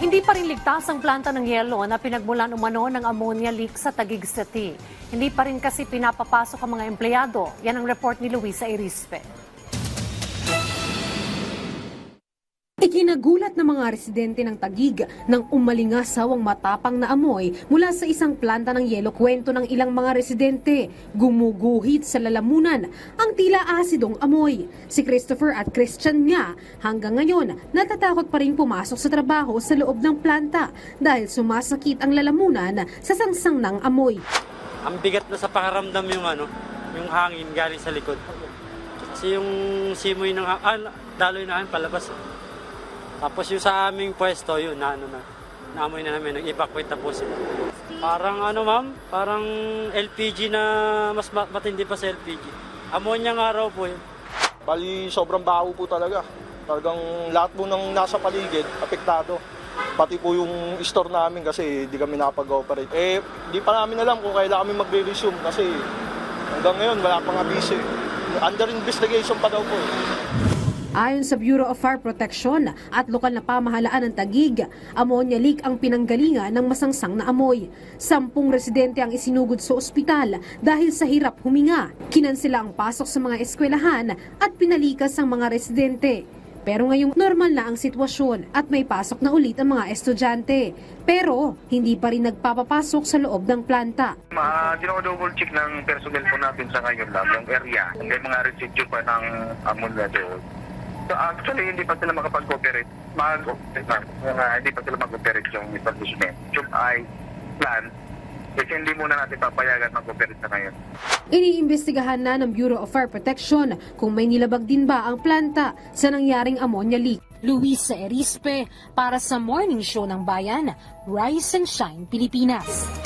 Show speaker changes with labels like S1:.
S1: Hindi pa rin ligtas ang planta ng yelo na pinagmulan umano ng ammonia leak sa Taguig City. Hindi pa rin kasi pinapapasok ang mga empleyado. Yan ang report ni Luisa Irispe.
S2: Ikinagulat ng mga residente ng Tagig nang umalingasawang matapang na amoy mula sa isang planta ng yelo kwento ng ilang mga residente. Gumuguhit sa lalamunan ang tila asidong amoy. Si Christopher at Christian nga hanggang ngayon natatakot pa rin pumasok sa trabaho sa loob ng planta dahil sumasakit ang lalamunan sa sangsang ng amoy.
S3: ang bigat na sa pakaramdam yung ano, yung hangin galing sa likod. Kasi yung simoy ng ha- ah, daloy na palabas. Tapos yung sa aming pwesto, yun, na ano na, naamoy na namin, nag-evacuate na po sila. Parang ano ma'am, parang LPG na mas ma- matindi pa sa LPG. Ammonia nga raw po yun.
S4: Bali, sobrang baho po talaga. Talagang lahat po ng nasa paligid, apektado. Pati po yung store namin kasi di kami nakapag-operate. Eh, di pa namin alam kung kailan kami magre-resume kasi hanggang ngayon wala pang abise. Under investigation pa daw po. eh.
S2: Ayon sa Bureau of Fire Protection at lokal na pamahalaan ng Tagig, ammonia leak ang pinanggalingan ng masangsang na amoy. Sampung residente ang isinugod sa ospital dahil sa hirap huminga. Kinansela ang pasok sa mga eskwelahan at pinalikas ang mga residente. Pero ngayong normal na ang sitwasyon at may pasok na ulit ang mga estudyante. Pero hindi pa rin nagpapapasok sa loob ng planta.
S5: Ma, double check ng personnel po natin sa ngayon lang, yung area. May mga residue pa ng ammonia doon. So actually, hindi pa sila makapag-operate. Mag-operate na. Mga, hindi pa sila mag-operate yung establishment. Yung ay plan, kasi hindi muna natin papayagan mag-operate sa ngayon.
S2: Iniimbestigahan na ng Bureau of Fire Protection kung may nilabag din ba ang planta sa nangyaring ammonia leak. Luisa Erispe para sa Morning Show ng Bayan, Rise and Shine Pilipinas.